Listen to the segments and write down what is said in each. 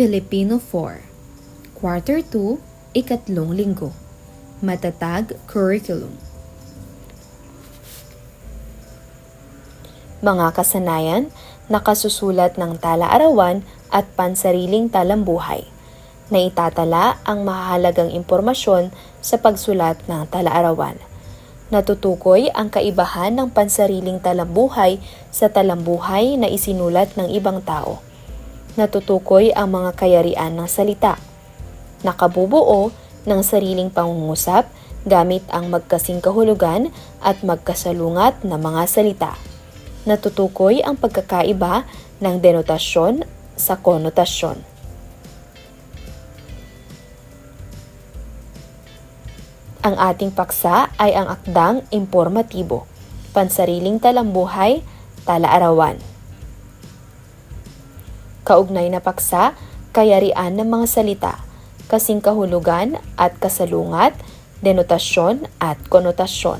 Filipino 4 Quarter 2, Ikatlong Linggo Matatag Curriculum Mga kasanayan, nakasusulat ng tala-arawan at pansariling talambuhay na itatala ang mahalagang impormasyon sa pagsulat ng tala-arawan. Natutukoy ang kaibahan ng pansariling talambuhay sa talambuhay na isinulat ng ibang tao. Natutukoy ang mga kayarian ng salita. Nakabubuo ng sariling pangungusap gamit ang magkasing kahulugan at magkasalungat na mga salita. Natutukoy ang pagkakaiba ng denotasyon sa konotasyon. Ang ating paksa ay ang akdang informatibo, pansariling talambuhay, tala-arawan. Kaugnay na paksa, kayarian ng mga salita, kasing kahulugan at kasalungat, denotasyon at konotasyon.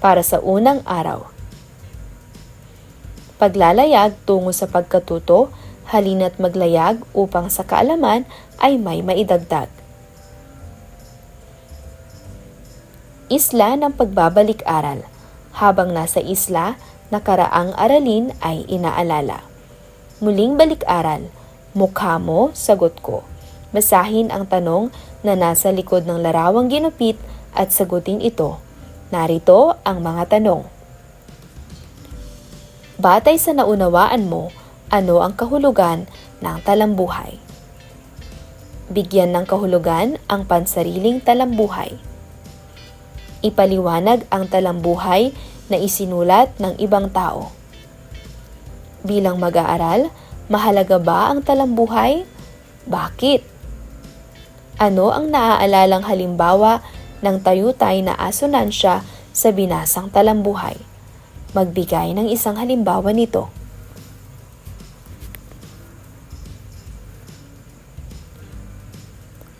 Para sa unang araw, paglalayag tungo sa pagkatuto, halina't maglayag upang sa kaalaman ay may maidagdag. Isla ng pagbabalik-aral. Habang nasa isla, nakaraang aralin ay inaalala. Muling balik-aral. Mukha mo, sagot ko. Basahin ang tanong na nasa likod ng larawang ginupit at sagutin ito. Narito ang mga tanong. Batay sa naunawaan mo, ano ang kahulugan ng talambuhay? Bigyan ng kahulugan ang pansariling talambuhay. Ipaliwanag ang talambuhay na isinulat ng ibang tao. Bilang mag-aaral, mahalaga ba ang talambuhay? Bakit? Ano ang naaalalang halimbawa ng tayutay na asonansya sa binasang talambuhay? Magbigay ng isang halimbawa nito.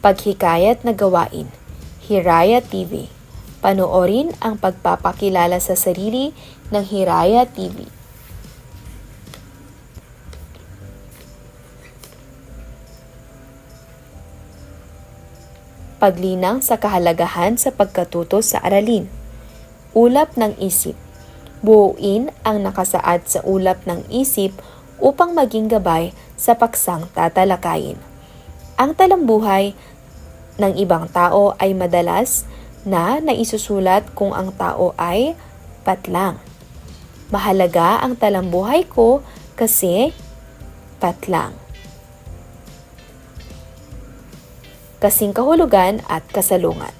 Paghikayat na gawain. Hiraya TV. Panoorin ang pagpapakilala sa sarili ng Hiraya TV. Paglinang sa kahalagahan sa pagkatuto sa aralin. Ulap ng isip. Buuin ang nakasaad sa ulap ng isip upang maging gabay sa paksang tatalakayin. Ang talambuhay ng ibang tao ay madalas na naisusulat kung ang tao ay patlang. Mahalaga ang talambuhay ko kasi patlang. Kasing kahulugan at kasalungat.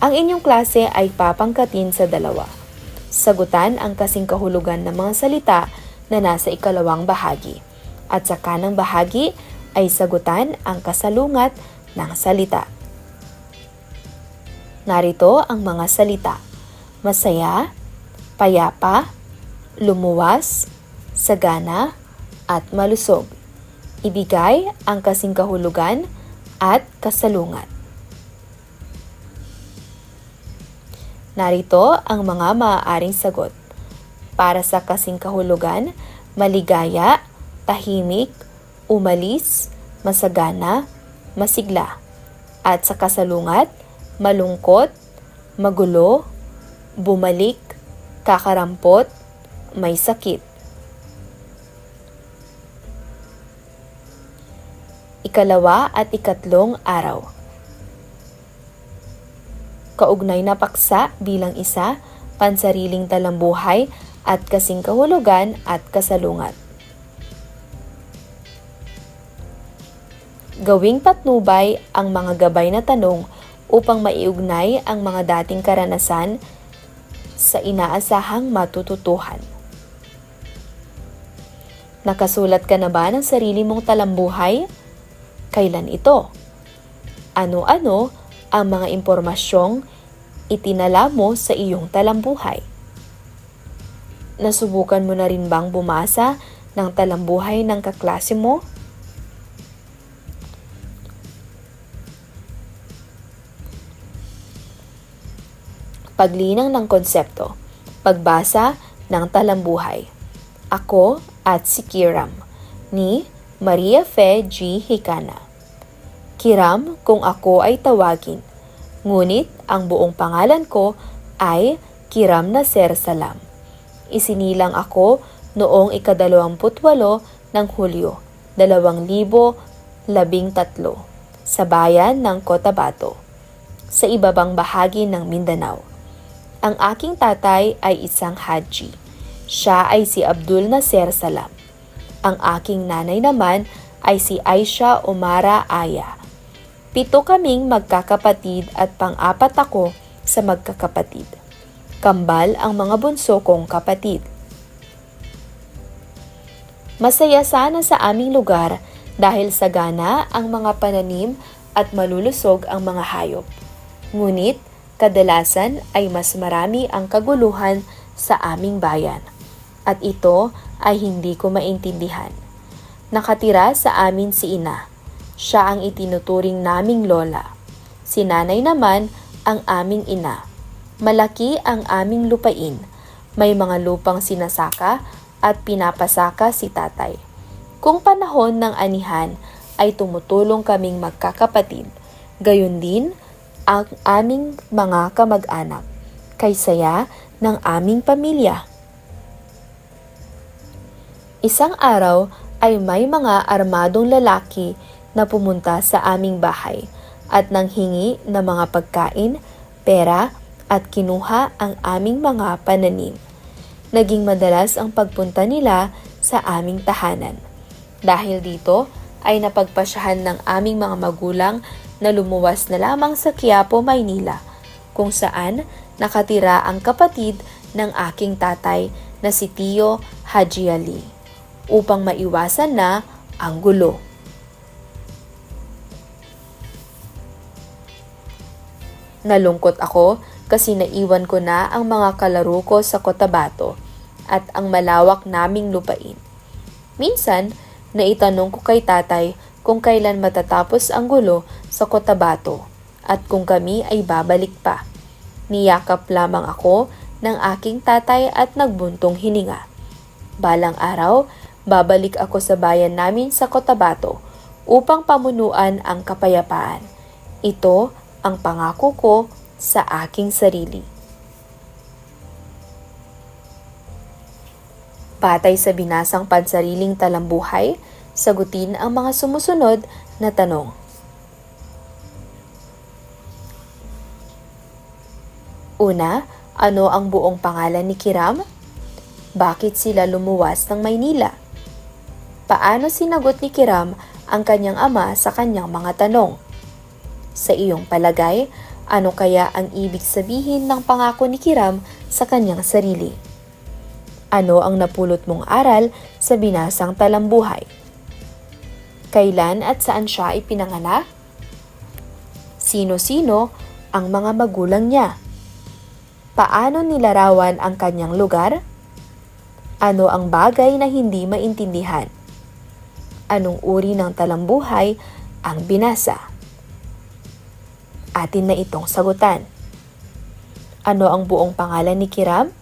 Ang inyong klase ay papangkatin sa dalawa. Sagutan ang kasing kahulugan ng mga salita na nasa ikalawang bahagi. At sa kanang bahagi ay sagutan ang kasalungat ng salita. Narito ang mga salita. Masaya, payapa, lumuwas, sagana, at malusog. Ibigay ang kasing kahulugan at kasalungat. Narito ang mga maaaring sagot. Para sa kasing kahulugan, maligaya, tahimik, umalis, masagana, masigla. At sa kasalungat, malungkot, magulo, bumalik, kakarampot, may sakit. Ikalawa at ikatlong araw. Kaugnay na paksa bilang isa, pansariling talambuhay at kasing kahulugan at kasalungat. Gawing patnubay ang mga gabay na tanong upang maiugnay ang mga dating karanasan sa inaasahang matututuhan. Nakasulat ka na ba ng sarili mong talambuhay? Kailan ito? Ano-ano ang mga impormasyong itinala mo sa iyong talambuhay? Nasubukan mo na rin bang bumasa ng talambuhay ng kaklase mo? Paglinang ng konsepto. Pagbasa ng talambuhay. Ako at si Kiram. ni Maria Fe G. Hikana. Kiram kung ako ay tawagin, ngunit ang buong pangalan ko ay Kiram Nasser Salam. Isinilang ako noong ikadalawamputwalo ng Hulyo, 2013 sa bayan ng Cotabato, sa ibabang bahagi ng Mindanao. Ang aking tatay ay isang haji. Siya ay si Abdul Nasser Salam. Ang aking nanay naman ay si Aisha Omara Aya. Pito kaming magkakapatid at pang-apat ako sa magkakapatid. Kambal ang mga bunso kong kapatid. Masaya sana sa aming lugar dahil sagana ang mga pananim at malulusog ang mga hayop. Ngunit kadalasan ay mas marami ang kaguluhan sa aming bayan. At ito ay hindi ko maintindihan. Nakatira sa amin si ina. Siya ang itinuturing naming lola. Si nanay naman ang aming ina. Malaki ang aming lupain. May mga lupang sinasaka at pinapasaka si tatay. Kung panahon ng anihan ay tumutulong kaming magkakapatid, gayon din ang aming mga kamag-anak, kay saya ng aming pamilya. Isang araw ay may mga armadong lalaki na pumunta sa aming bahay at nanghingi ng mga pagkain, pera at kinuha ang aming mga pananim. Naging madalas ang pagpunta nila sa aming tahanan. Dahil dito ay napagpasyahan ng aming mga magulang na lumuwas na lamang sa Quiapo, Maynila, kung saan nakatira ang kapatid ng aking tatay na si Tio Haji Ali, upang maiwasan na ang gulo. Nalungkot ako kasi naiwan ko na ang mga kalaro ko sa Cotabato at ang malawak naming lupain. Minsan, naitanong ko kay tatay kung kailan matatapos ang gulo sa Cotabato at kung kami ay babalik pa. Niyakap lamang ako ng aking tatay at nagbuntong hininga. Balang araw, babalik ako sa bayan namin sa Cotabato upang pamunuan ang kapayapaan. Ito ang pangako ko sa aking sarili. Patay sa binasang pansariling talambuhay, sagutin ang mga sumusunod na tanong. Una, ano ang buong pangalan ni Kiram? Bakit sila lumuwas ng Maynila? Paano sinagot ni Kiram ang kanyang ama sa kanyang mga tanong? Sa iyong palagay, ano kaya ang ibig sabihin ng pangako ni Kiram sa kanyang sarili? Ano ang napulot mong aral sa binasang talambuhay? Kailan at saan siya ipinanganak? Sino-sino ang mga magulang niya? Paano nilarawan ang kanyang lugar? Ano ang bagay na hindi maintindihan? Anong uri ng talambuhay ang binasa? Atin na itong sagutan. Ano ang buong pangalan ni Kiram?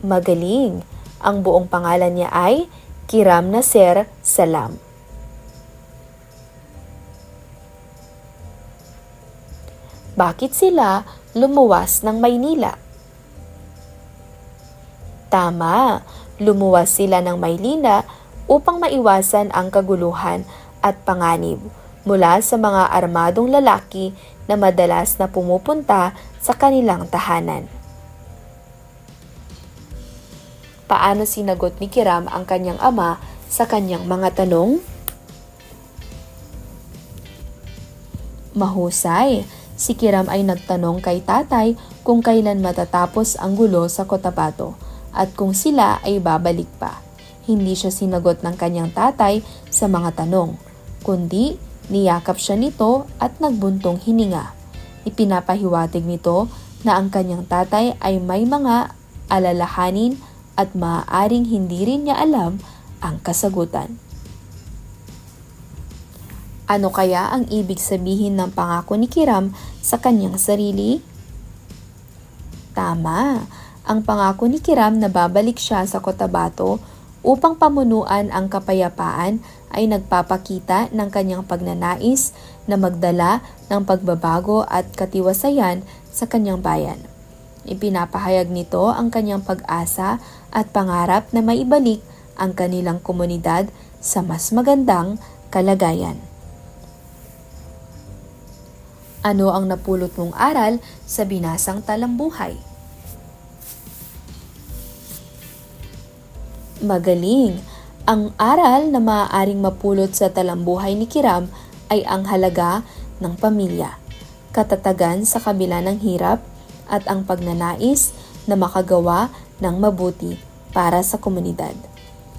Magaling. Ang buong pangalan niya ay Kiram Nasser Salam. Bakit sila lumuwas ng Maynila? Tama, lumuwas sila ng Maynila upang maiwasan ang kaguluhan at panganib mula sa mga armadong lalaki na madalas na pumupunta sa kanilang tahanan. Paano sinagot ni Kiram ang kanyang ama sa kanyang mga tanong? Mahusay, si Kiram ay nagtanong kay tatay kung kailan matatapos ang gulo sa Cotabato at kung sila ay babalik pa. Hindi siya sinagot ng kanyang tatay sa mga tanong, kundi niyakap siya nito at nagbuntong hininga. Ipinapahiwatig nito na ang kanyang tatay ay may mga alalahanin at maaaring hindi rin niya alam ang kasagutan. Ano kaya ang ibig sabihin ng pangako ni Kiram sa kanyang sarili? Tama, ang pangako ni Kiram na babalik siya sa Cotabato upang pamunuan ang kapayapaan ay nagpapakita ng kanyang pagnanais na magdala ng pagbabago at katiwasayan sa kanyang bayan. Ipinapahayag nito ang kanyang pag-asa at pangarap na maibalik ang kanilang komunidad sa mas magandang kalagayan. Ano ang napulot mong aral sa binasang talambuhay? Magaling! Ang aral na maaaring mapulot sa talambuhay ni Kiram ay ang halaga ng pamilya, katatagan sa kabila ng hirap, at ang pagnanais na makagawa ng mabuti para sa komunidad.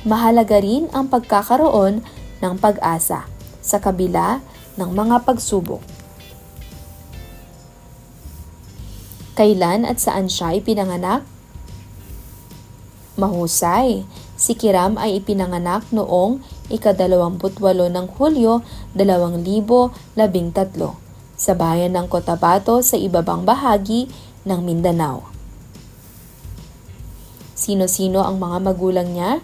Mahalaga rin ang pagkakaroon ng pag-asa sa kabila ng mga pagsubok. Kailan at saan siya ipinanganak? Mahusay. Si Kiram ay ipinanganak noong ikadalawamputwalo ng Hulyo 2013 sa bayan ng Cotabato sa ibabang bahagi ng Mindanao. Sino-sino ang mga magulang niya?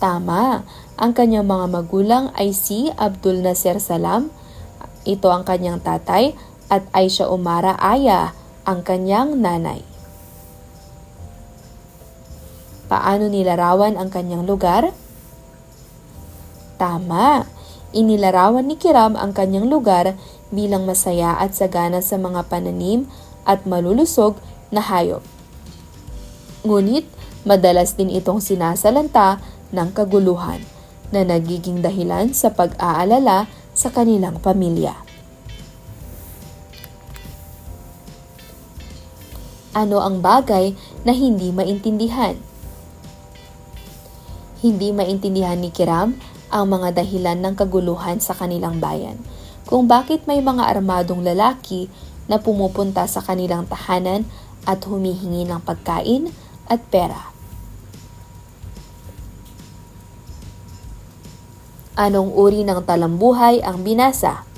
Tama, ang kanyang mga magulang ay si Abdul Nasir Salam, ito ang kanyang tatay at Aisha Umara Aya ang kanyang nanay. Paano nilarawan ang kanyang lugar? Tama, inilarawan ni Kiram ang kanyang lugar bilang masaya at sagana sa mga pananim at malulusog na hayop. Ngunit madalas din itong sinasalanta ng kaguluhan na nagiging dahilan sa pag-aalala sa kanilang pamilya. Ano ang bagay na hindi maintindihan. Hindi maintindihan ni Kiram ang mga dahilan ng kaguluhan sa kanilang bayan, kung bakit may mga armadong lalaki na pumupunta sa kanilang tahanan at humihingi ng pagkain at pera. Anong uri ng talambuhay ang binasa?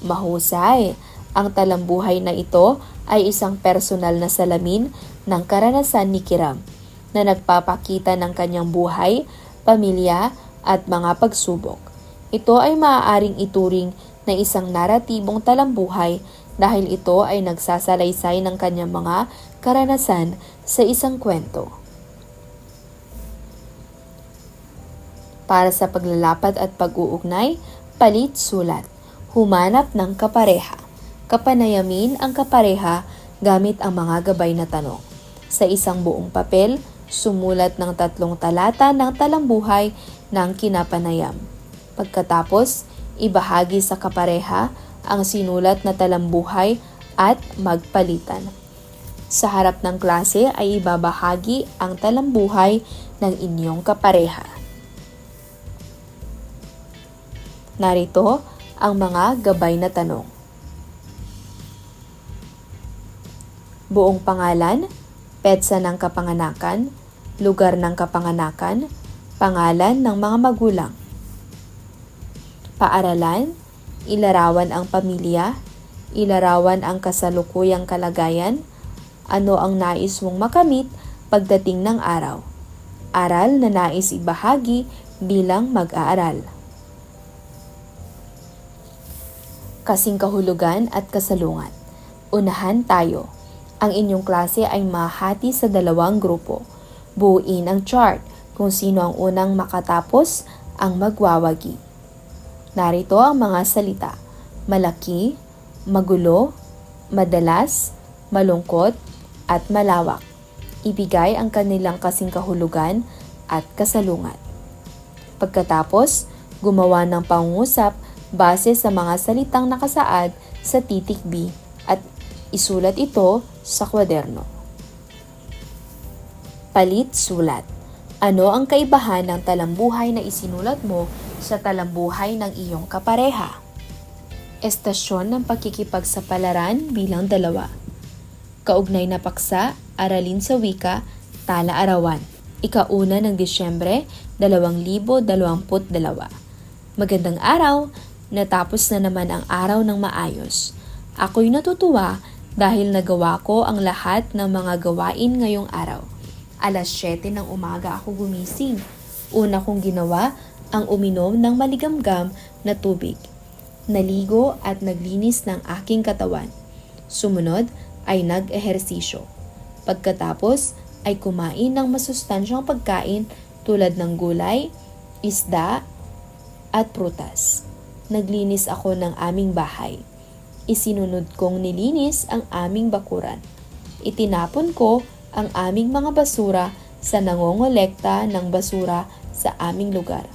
Mahusay. Ang talambuhay na ito ay isang personal na salamin ng karanasan ni Kiram na nagpapakita ng kanyang buhay, pamilya at mga pagsubok. Ito ay maaaring ituring na isang naratibong talambuhay dahil ito ay nagsasalaysay ng kanyang mga karanasan sa isang kwento. Para sa paglalapad at pag-uugnay, palit sulat. Humanap ng kapareha kapanayamin ang kapareha gamit ang mga gabay na tanong. Sa isang buong papel, sumulat ng tatlong talata ng talambuhay ng kinapanayam. Pagkatapos, ibahagi sa kapareha ang sinulat na talambuhay at magpalitan. Sa harap ng klase ay ibabahagi ang talambuhay ng inyong kapareha. Narito ang mga gabay na tanong. Buong pangalan, petsa ng kapanganakan, lugar ng kapanganakan, pangalan ng mga magulang. Paaralan, ilarawan ang pamilya, ilarawan ang kasalukuyang kalagayan, ano ang nais mong makamit pagdating ng araw. Aral na nais ibahagi bilang mag-aaral. Kasing kahulugan at kasalungan. Unahan tayo. Ang inyong klase ay mahati sa dalawang grupo. Buuin ang chart kung sino ang unang makatapos ang magwawagi. Narito ang mga salita. Malaki, magulo, madalas, malungkot, at malawak. Ibigay ang kanilang kasing kahulugan at kasalungat. Pagkatapos, gumawa ng pangungusap base sa mga salitang nakasaad sa titik B at isulat ito sa kwaderno. Palit sulat. Ano ang kaibahan ng talambuhay na isinulat mo sa talambuhay ng iyong kapareha? Estasyon ng pakikipagsapalaran bilang dalawa. Kaugnay na paksa, aralin sa wika, tala arawan. Ikauna ng Disyembre, 2022. Magandang araw! Natapos na naman ang araw ng maayos. Ako'y natutuwa dahil nagawa ko ang lahat ng mga gawain ngayong araw. Alas 7 ng umaga ako gumising. Una kong ginawa ang uminom ng maligamgam na tubig. Naligo at naglinis ng aking katawan. Sumunod ay nag-ehersisyo. Pagkatapos ay kumain ng masustansyang pagkain tulad ng gulay, isda, at prutas. Naglinis ako ng aming bahay. Isinunod kong nilinis ang aming bakuran. Itinapon ko ang aming mga basura sa nangongolekta ng basura sa aming lugar.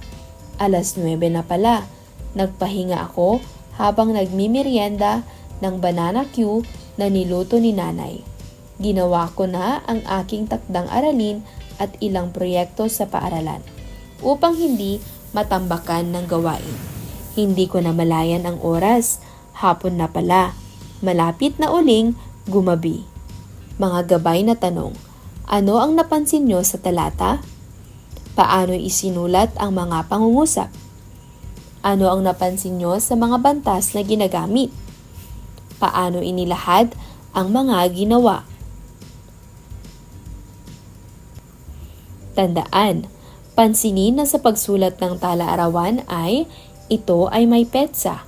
Alas 9 na pala, nagpahinga ako habang nagmimerienda ng banana Q na niluto ni nanay. Ginawa ko na ang aking takdang aralin at ilang proyekto sa paaralan upang hindi matambakan ng gawain. Hindi ko na malayan ang oras, hapon na pala. Malapit na uling gumabi. Mga gabay na tanong, ano ang napansin nyo sa talata? Paano isinulat ang mga pangungusap? Ano ang napansin nyo sa mga bantas na ginagamit? Paano inilahad ang mga ginawa? Tandaan, pansinin na sa pagsulat ng tala-arawan ay ito ay may petsa,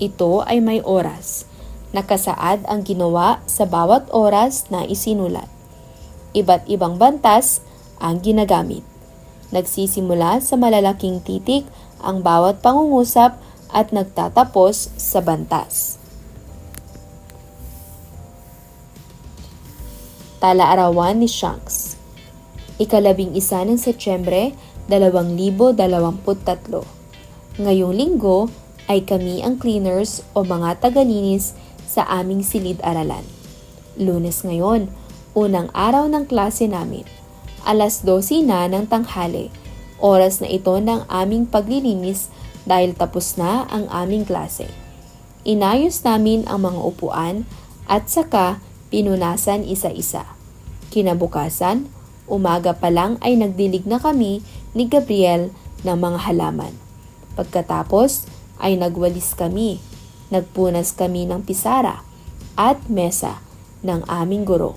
ito ay may oras. Nakasaad ang ginawa sa bawat oras na isinulat. Iba't ibang bantas ang ginagamit. Nagsisimula sa malalaking titik ang bawat pangungusap at nagtatapos sa bantas. Tala-arawan ni Shanks Ikalabing isa ng Setyembre, 2023. Ngayong linggo ay kami ang cleaners o mga tagalinis sa aming silid-aralan. Lunes ngayon, unang araw ng klase namin. Alas 12 na ng tanghali. Oras na ito ng aming paglilinis dahil tapos na ang aming klase. Inayos namin ang mga upuan at saka pinunasan isa-isa. Kinabukasan, umaga pa lang ay nagdilig na kami ni Gabriel ng mga halaman. Pagkatapos ay nagwalis kami, nagpunas kami ng pisara at mesa ng aming guro.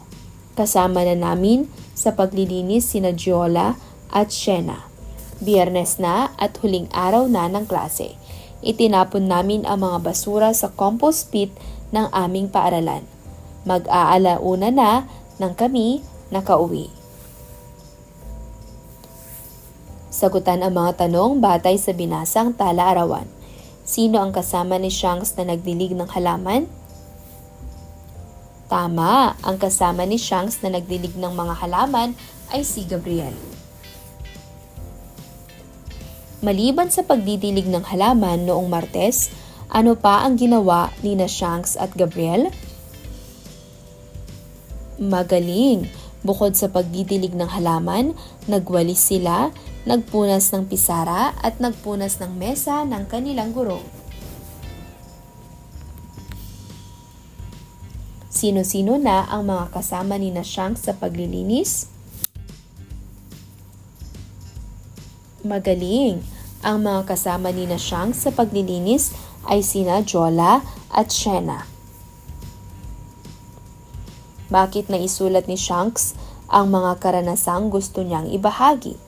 Kasama na namin sa paglilinis sina Giola at Shena. Biyernes na at huling araw na ng klase. Itinapon namin ang mga basura sa compost pit ng aming paaralan. Mag-aalauna na nang kami nakauwi. Sagutan ang mga tanong batay sa binasang tala-arawan. Sino ang kasama ni Shanks na nagdilig ng halaman? Tama, ang kasama ni Shanks na nagdilig ng mga halaman ay si Gabriel. Maliban sa pagdidilig ng halaman noong Martes, ano pa ang ginawa ni na Shanks at Gabriel? Magaling! Bukod sa pagdidilig ng halaman, nagwalis sila nagpunas ng pisara at nagpunas ng mesa ng kanilang guro. Sino-sino na ang mga kasama ni na Shanks sa paglilinis? Magaling! Ang mga kasama ni na Shanks sa paglilinis ay sina Jola at Shena. Bakit naisulat ni Shanks ang mga karanasang gusto niyang ibahagi?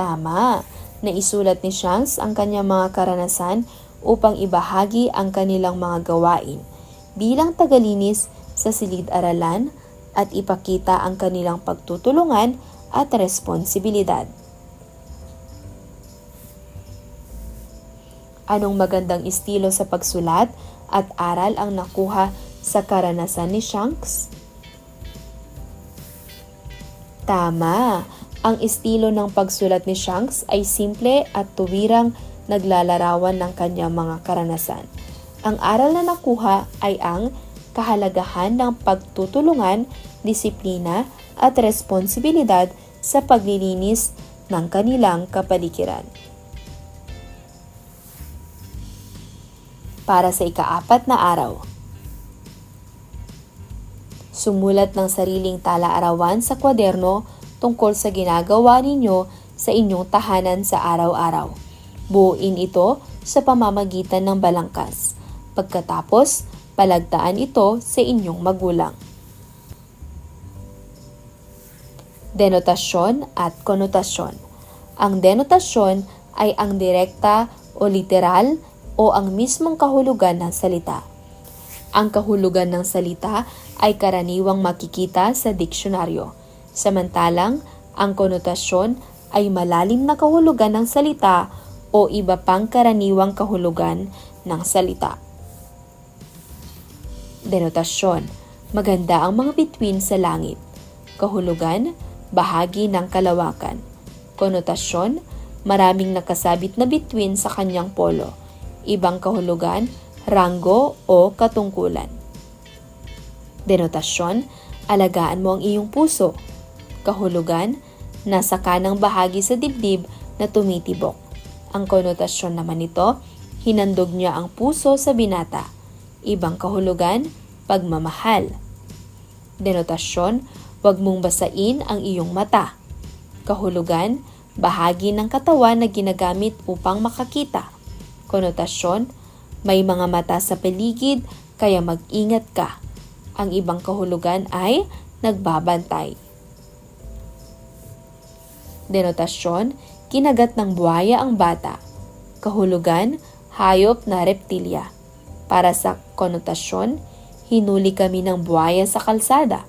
Tama, naisulat ni Shanks ang kanyang mga karanasan upang ibahagi ang kanilang mga gawain bilang tagalinis sa silid-aralan at ipakita ang kanilang pagtutulungan at responsibilidad. Anong magandang estilo sa pagsulat at aral ang nakuha sa karanasan ni Shanks? Tama! Ang estilo ng pagsulat ni Shanks ay simple at tuwirang naglalarawan ng kanyang mga karanasan. Ang aral na nakuha ay ang kahalagahan ng pagtutulungan, disiplina at responsibilidad sa paglilinis ng kanilang kapaligiran. Para sa ikaapat na araw, sumulat ng sariling tala-arawan sa kwaderno tungkol sa ginagawa ninyo sa inyong tahanan sa araw-araw. Buuin ito sa pamamagitan ng balangkas. Pagkatapos, palagtaan ito sa inyong magulang. Denotasyon at konotasyon. Ang denotasyon ay ang direkta o literal o ang mismong kahulugan ng salita. Ang kahulugan ng salita ay karaniwang makikita sa diksyonaryo. Samantalang, ang konotasyon ay malalim na kahulugan ng salita o iba pang karaniwang kahulugan ng salita. Denotasyon. Maganda ang mga bituin sa langit. Kahulugan, bahagi ng kalawakan. Konotasyon, maraming nakasabit na bituin sa kanyang polo. Ibang kahulugan, ranggo o katungkulan. Denotasyon, alagaan mo ang iyong puso. Kahulugan, nasa kanang bahagi sa dibdib na tumitibok. Ang konotasyon naman nito, hinandog niya ang puso sa binata. Ibang kahulugan, pagmamahal. Denotasyon, huwag mong basain ang iyong mata. Kahulugan, bahagi ng katawan na ginagamit upang makakita. Konotasyon, may mga mata sa paligid kaya mag-ingat ka. Ang ibang kahulugan ay nagbabantay. Denotasyon, kinagat ng buhaya ang bata. Kahulugan, hayop na reptilya. Para sa konotasyon, hinuli kami ng buhaya sa kalsada.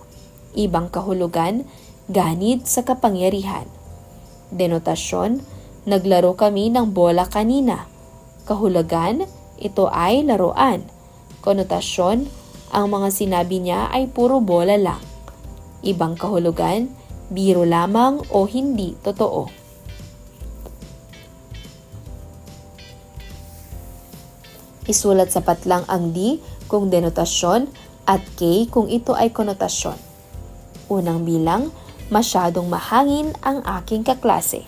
Ibang kahulugan, ganid sa kapangyarihan. Denotasyon, naglaro kami ng bola kanina. Kahulugan, ito ay laruan. Konotasyon, ang mga sinabi niya ay puro bola lang. Ibang kahulugan, biro lamang o hindi totoo. Isulat sa patlang ang D kung denotasyon at K kung ito ay konotasyon. Unang bilang, masyadong mahangin ang aking kaklase.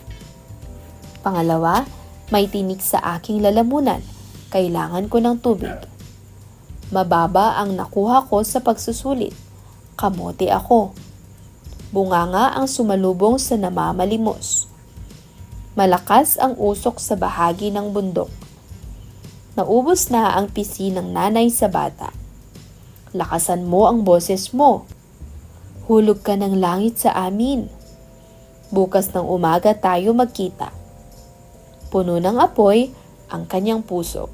Pangalawa, may tinik sa aking lalamunan. Kailangan ko ng tubig. Mababa ang nakuha ko sa pagsusulit. Kamote ako. Bunganga ang sumalubong sa namamalimos. Malakas ang usok sa bahagi ng bundok. Naubos na ang pisi ng nanay sa bata. Lakasan mo ang boses mo. Hulog ka ng langit sa amin. Bukas ng umaga tayo magkita. Puno ng apoy ang kanyang puso.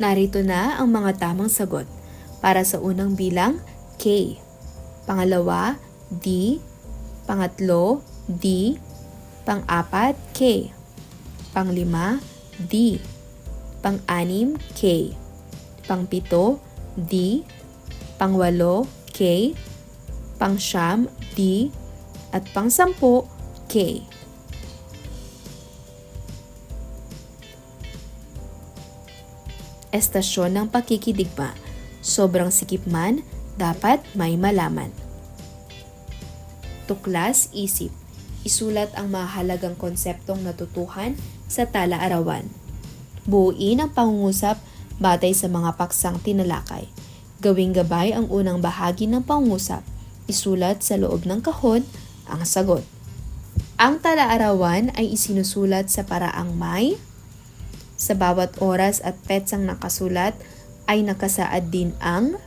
Narito na ang mga tamang sagot. Para sa unang bilang, K. Pangalawa, D. Pangatlo, D. Pang-apat, K. Panglima, D. Pang-anim, K. Pangpito, D. Pangwalo, K. Pangsyam, D. At pangsampu, K. Estasyon ng pakikidigma. Sobrang sikip man, dapat may malaman. Tuklas, isip. Isulat ang mahalagang konseptong natutuhan sa tala-arawan. Buuin ang pangungusap batay sa mga paksang tinalakay. Gawing gabay ang unang bahagi ng pangungusap. Isulat sa loob ng kahon ang sagot. Ang tala-arawan ay isinusulat sa paraang may sa bawat oras at petsang nakasulat ay nakasaad din ang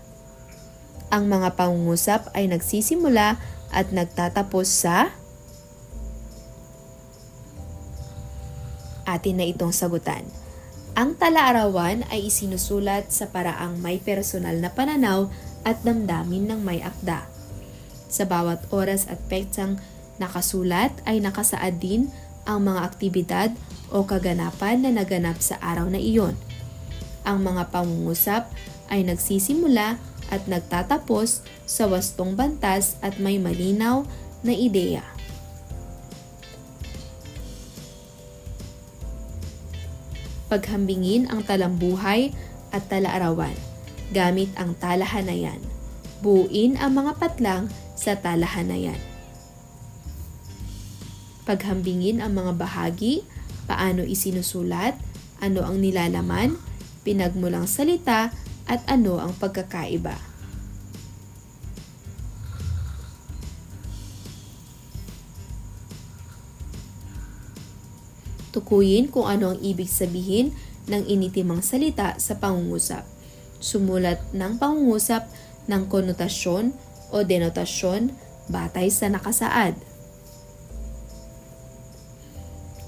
ang mga pangungusap ay nagsisimula at nagtatapos sa atin na itong sagutan. Ang tala-arawan ay isinusulat sa paraang may personal na pananaw at damdamin ng may akda. Sa bawat oras at petsang nakasulat ay nakasaad din ang mga aktibidad o kaganapan na naganap sa araw na iyon. Ang mga pangungusap ay nagsisimula at nagtatapos sa wastong bantas at may malinaw na ideya. Paghambingin ang talambuhay at talaarawan gamit ang talahanayan. Buuin ang mga patlang sa talahanayan. Paghambingin ang mga bahagi, paano isinusulat, ano ang nilalaman, pinagmulang salita, at ano ang pagkakaiba. Tukuyin kung ano ang ibig sabihin ng initimang salita sa pangungusap. Sumulat ng pangungusap ng konotasyon o denotasyon batay sa nakasaad.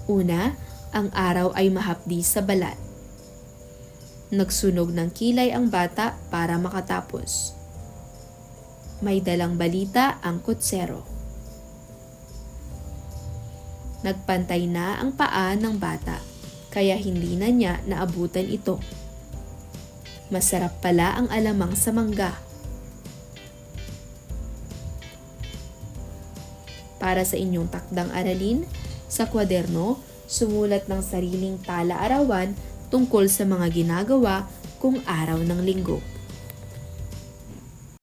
Una, ang araw ay mahapdi sa balat. Nagsunog ng kilay ang bata para makatapos. May dalang balita ang kutsero. Nagpantay na ang paa ng bata, kaya hindi na niya naabutan ito. Masarap pala ang alamang sa mangga. Para sa inyong takdang aralin, sa kwaderno, sumulat ng sariling tala-arawan tungkol sa mga ginagawa kung araw ng linggo.